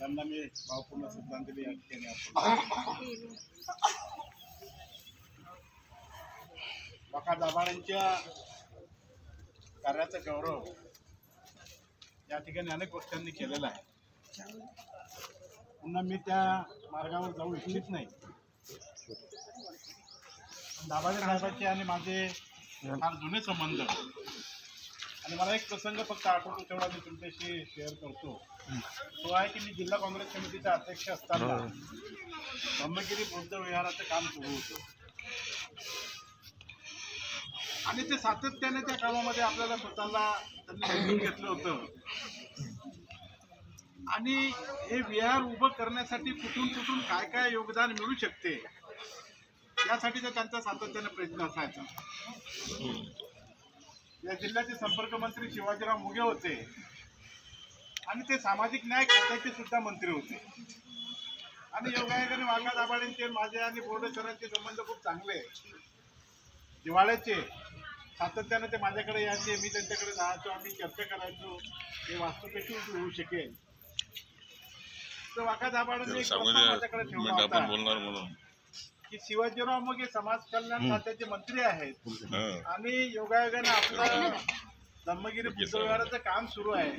यांना मी भावपूर्ण श्रद्धांजली या ठिकाणी अर्पण काका कार्याचा गौरव या ठिकाणी अनेक गोष्टींनी केलेला आहे पुन्हा मी त्या मार्गावर जाऊ इच्छित नाही दाभाडे साहेबांचे आणि माझे फार जुने संबंध. आणि मला एक प्रसंग फक्त आठवतो तेवढा मी तुमच्याशी शेअर करतो. तो आहे की मी जिल्हा काँग्रेस समितीचा अध्यक्ष असताना ब्रह्मगिरी बौद्ध विहाराचं काम सुरू होतं. आणि ते सातत्याने त्या कामामध्ये आपल्याला स्वतःला त्यांनी घेतलं होतं. आणि हे विहार उभं करण्यासाठी कुठून कुठून काय काय योगदान मिळू शकते यासाठीचा त्यांचा सातत्याने प्रयत्न असायचा. या जिल्ह्याचे संपर्क मंत्री शिवाजीराव मुगे होते. आणि ते सामाजिक न्याय खात्याचे सुद्धा मंत्री होते. आणि योगायोगाने वाघा दाभाडेंचे माझे आणि बोर्डे सरांचे संबंध खूप चांगले आहे. जिव्हाळ्याचे सातत्याने ते माझ्याकडे यायचे मी त्यांच्याकडे जायचो आम्ही चर्चा करायचो हे वास्तू कशी होऊ शकेल. तर वाघा दाभाडेंनी माझ्याकडे ठेवला होता. की शिवाजीराव मुगे समाज कल्याण खात्याचे मंत्री आहेत. हं. आणि योगायोगाने आपलं धम्मगिरी बुद्धविहाराचं काम सुरू आहे.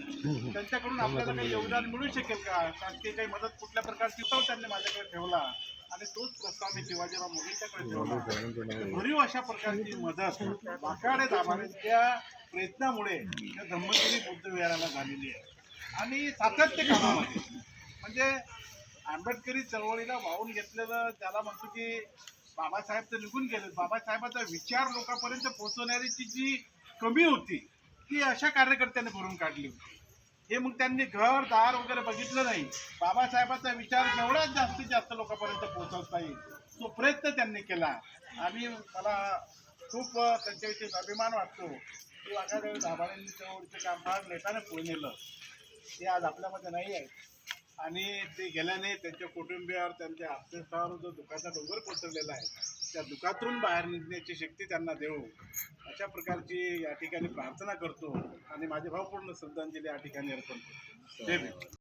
त्यांच्याकडून आपल्याला काही योगदान मिळू शकेल का? शासकीय काही मदत कुठल्या प्रकारची तो त्यांनी माझ्याकडे ठेवला. आणि तोच प्रस्ताव मी शिवाजीराव मुलींच्याकडे ठेवला. भरीव अशा प्रकारची मदत वाकाडे दाभाडेंच्या प्रयत्नामुळे त्या धम्मगिरी बुद्धविहाराला झालेली आहे. आणि सातत्य कामामध्ये. म्हणजे आंबेडकरी चळवळीला वाहून घेतलेलं त्याला म्हणतो की बाबासाहेब तर निघून गेले. बाबासाहेबाचा विचार लोकांपर्यंत पोहोचवण्याची जी कमी होती ती अशा कार्यकर्त्यांनी भरून काढली होती. हे मग त्यांनी घर दार वगैरे बघितलं नाही. बाबासाहेबाचा विचार जेवढा जास्तीत जास्त लोकांपर्यंत पोहोचवता येईल तो प्रयत्न त्यांनी केला. आणि मला खूप त्यांच्याविषयी अभिमान वाटतो की वाघादेव दाभाड्यांनी चळवळीचं काम फार लेटाने पुढे नेलं. ते आज आपल्यामध्ये नाही आहे. आणि ते गेल्याने त्यांच्या कुटुंबियावर त्यांच्या आत्मस्थावर जो दुखाचा डोंगर कोसळलेला आहे त्या दुखातून बाहेर निघण्याची शक्ती त्यांना देऊ. अशा प्रकारची या ठिकाणी प्रार्थना करतो आणि माझे भावपूर्ण श्रद्धांजली या ठिकाणी अर्पण करतो.